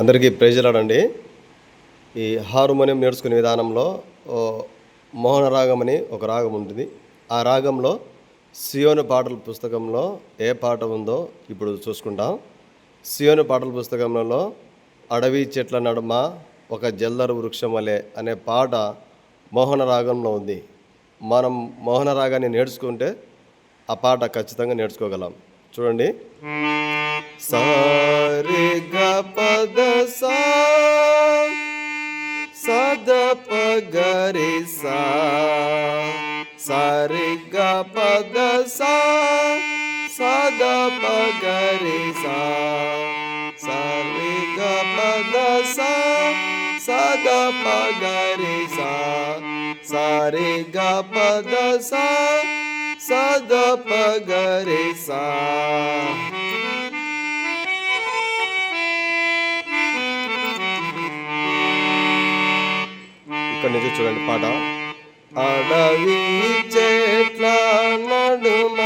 అందరికీ ప్రేజలాడండి ఈ హార్మోనియం నేర్చుకునే విధానంలో ఓ మోహన రాగం అని ఒక రాగం ఉంటుంది. ఆ రాగంలో సియోను పాటల పుస్తకంలో ఏ పాట ఉందో ఇప్పుడు చూసుకుంటాం. సియోను పాటల పుస్తకంలో అడవి చెట్ల నడుమ ఒక జల్దరు వృక్షం వలె అనే పాట మోహన రాగంలో ఉంది. మనం మోహన రాగాన్ని నేర్చుకుంటే ఆ పాట ఖచ్చితంగా నేర్చుకోగలం. చూడండి. సారే గ పద సా సద ప గరి సా సారి గ పద సా సద ప గరి సా సారి గ పద సా సద ప గరి సా సారి గ పద సా సద ప గరి సా ఇక్కడ నుంచి చూడండి పాట. అడవి చెట్ల నడుమ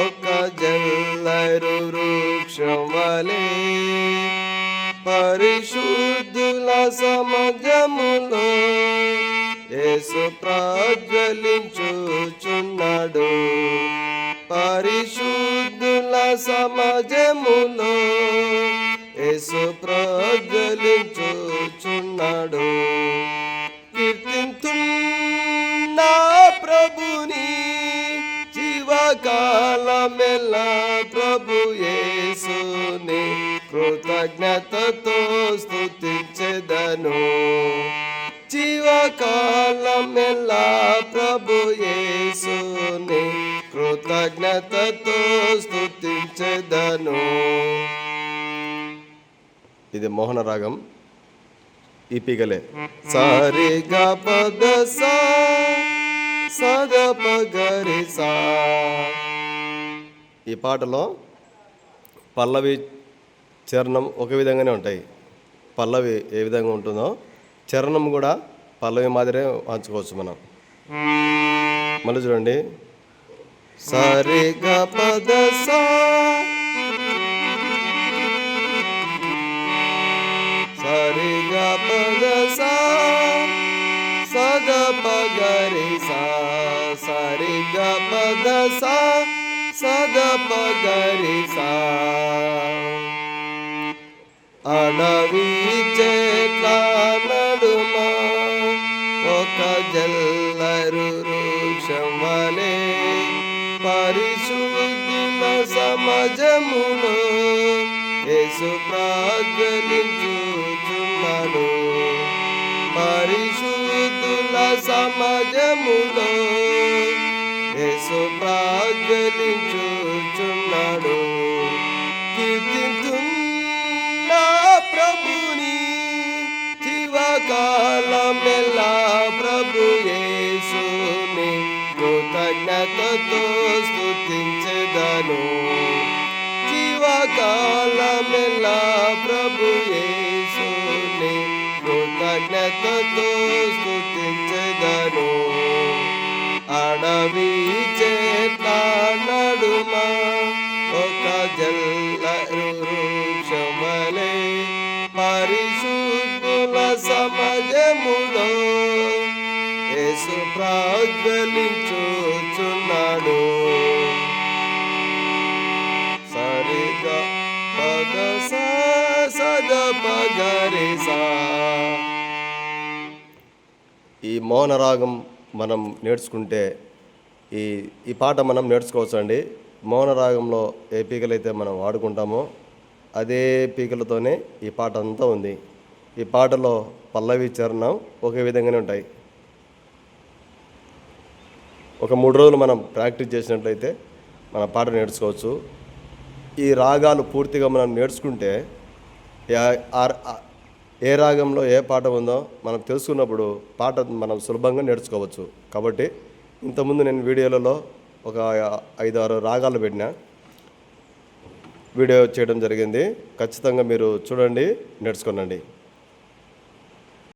ఒక జల్లరు వృక్షం వలె పరిశుద్ధుల సమాజములో యేసు ప్రజ్వలించుచున్నాడు పరిశుద్ధుల సమాజములో యేసు ప్రజ్వలించుచున్నాడు. కీర్తింతు నా ప్రభుని జీవకాలమెల్లా ప్రభు యేసుని కృతజ్ఞతతో స్తుతించెదను. జీవకాలమెల్లా ప్రభు యేసుని కృతజ్ఞతతో స్థుతించదను ఇది మోహన రాగం. ఈ పీగలే. సారి గ పద సద సా ఈ పాటలో పల్లవి చరణం ఒక విధంగానే ఉంటాయి. పల్లవి ఏ విధంగా ఉంటుందో చరణం కూడా పల్లవి మాదిరే మార్చుకోవచ్చు మనం. మళ్ళీ చూడండి. సరి గ పద సా. సరి గ పద సా. సద ప గరి పద సద ప సా. అడవి జల్లరు పరిశుద్ధుల సమాజములో యేసు ప్రాజ్వలించుచున్నాడు పరిశుద్ధుల సమాజములో యేసు ప్రాజ్వలించుచున్నాడు కీర్తింతు నా ప్రభుని శివకా జీవకాలమెల్లా ప్రభు యేసుని కృతజ్ఞతతో స్తుతించెదను. అడవి చెట్ల నడుమ ఒక జల్లరు వృక్షమలే పరిశుద్ధుల సమాజములో యేసు ప్రాజ్వలించుచున్నాడు ఈ మౌనరాగం మనం నేర్చుకుంటే ఈ ఈ పాట మనం నేర్చుకోవచ్చు అండి మౌనరాగంలో ఏ పీకలైతే మనం వాడుకుంటామో అదే పీకలతోనే ఈ పాట అంతా ఉంది. ఈ పాటలో పల్లవి చరణం ఒకే విధంగానే ఉంటాయి. ఒక మూడు రోజులు మనం ప్రాక్టీస్ చేసినట్లయితే మన పాట నేర్చుకోవచ్చు. ఈ రాగాలు పూర్తిగా మనం నేర్చుకుంటే యా- ఏ రాగంలో ఏ పాట ఉందో మనం తెలుసుకున్నప్పుడు పాట మనం సులభంగా నేర్చుకోవచ్చు. కాబట్టి ఇంతకుముందు నేను వీడియోలలో ఒక ఐదు ఆరు రాగాలు పెట్టిన. వీడియో చేయడం జరిగింది. ఖచ్చితంగా మీరు చూడండి నేర్చుకోనండి.